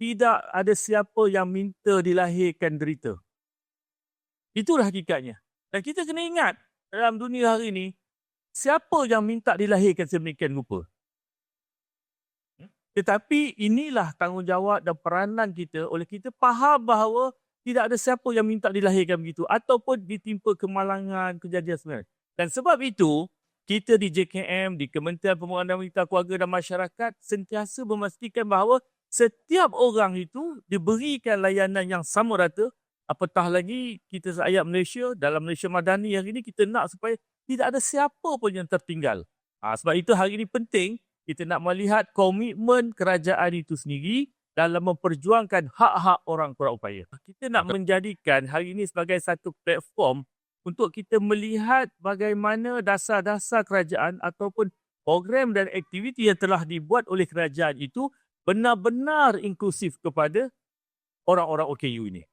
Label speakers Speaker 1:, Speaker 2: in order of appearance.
Speaker 1: tidak ada siapa yang minta dilahirkan derita. Itulah hakikatnya. Dan kita kena ingat dalam dunia hari ini, siapa yang minta dilahirkan sedemikian rupa? Tetapi inilah tanggungjawab dan peranan kita oleh kita faham bahawa tidak ada siapa yang minta dilahirkan begitu ataupun ditimpa kemalangan kejadian sebenarnya. Dan sebab itu, kita di JKM, di Kementerian Pembangunan Wanita Keluarga dan Masyarakat sentiasa memastikan bahawa setiap orang itu diberikan layanan yang sama rata. Apatah lagi kita rakyat Malaysia, dalam Malaysia Madani hari ini kita nak supaya tidak ada siapa pun yang tertinggal. Ha, sebab itu hari ini penting kita nak melihat komitmen kerajaan itu sendiri dalam memperjuangkan hak-hak orang kurang upaya. Kita nak menjadikan hari ini sebagai satu platform untuk kita melihat bagaimana dasar-dasar kerajaan ataupun program dan aktiviti yang telah dibuat oleh kerajaan itu benar-benar inklusif kepada orang-orang OKU ini.